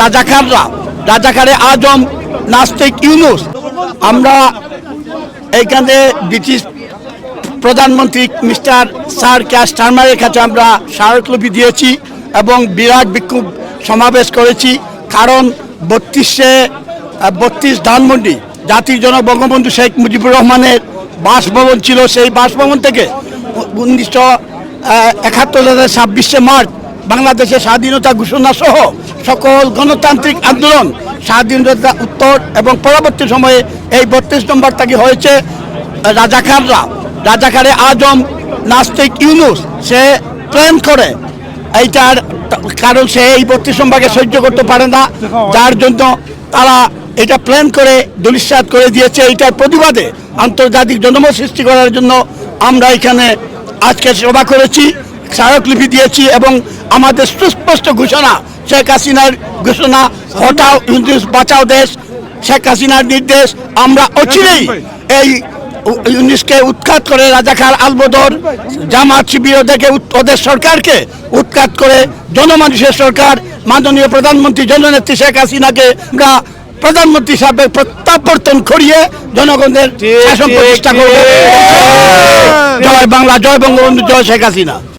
রাজাকাররা রাজাকারে আজম নাস্তিক ইউনুস। আমরা এইখানে ব্রিটিশ প্রধানমন্ত্রী মিস্টার স্যার ক্যাশ টার্মারের কাছে আমরা স্মারকলিপি দিয়েছি এবং বিরাট বিক্ষোভ সমাবেশ করেছি, কারণ বত্রিশে বত্রিশ ধানমন্ডি জাতির জনক বঙ্গবন্ধু শেখ মুজিবুর রহমানের বাসভবন ছিল, সেই বাসভবন থেকে উনিশশো একাত্তর হাজার ছাব্বিশে মার্চ বাংলাদেশের স্বাধীনতা ঘোষণা সহ সকল গণতান্ত্রিক আন্দোলন স্বাধীনতা উত্তর এবং পরবর্তী সময়ে এই বত্রিশ নম্বর থেকে হয়েছে রাজাকাররা রাজাকারে আজম নাস্তিক ইউনুস, সে প্রেম করে। এইটার কারণ সে এই বত্রিশ নম্বরকে সহ্য করতে পারে না। যার জন্য তারা এটা প্ল্যান করে দুলিশ্বাত করে দিয়েছে। এইটার প্রতিবাদে আন্তর্জাতিক জনমত সৃষ্টি করার জন্য আমরা এখানে আজকে সভা করেছি। স্মারকলিপি দিয়েছি এবং আমাদের সুস্পষ্ট ঘোষণা শেখ হাসিনার ঘোষণা হটাও বাঁচাও দেশ শেখ হাসিনার নির্দেশ আমরা অচিরেই এই ইউনিসকে উৎখাত করে রাজাকার আলবদর জামাত শিবির থেকে ওদের সরকারকে উৎখাত করে জনমানুষের সরকার মাননীয় প্রধানমন্ত্রী জননেত্রী শেখ হাসিনাকে আমরা প্রধানমন্ত্রী হিসাবে প্রত্যাবর্তন করিয়ে জনগণের শাসন প্রতিষ্ঠা করব। জয় বাংলা জয় বঙ্গবন্ধু জয় শেখ হাসিনা।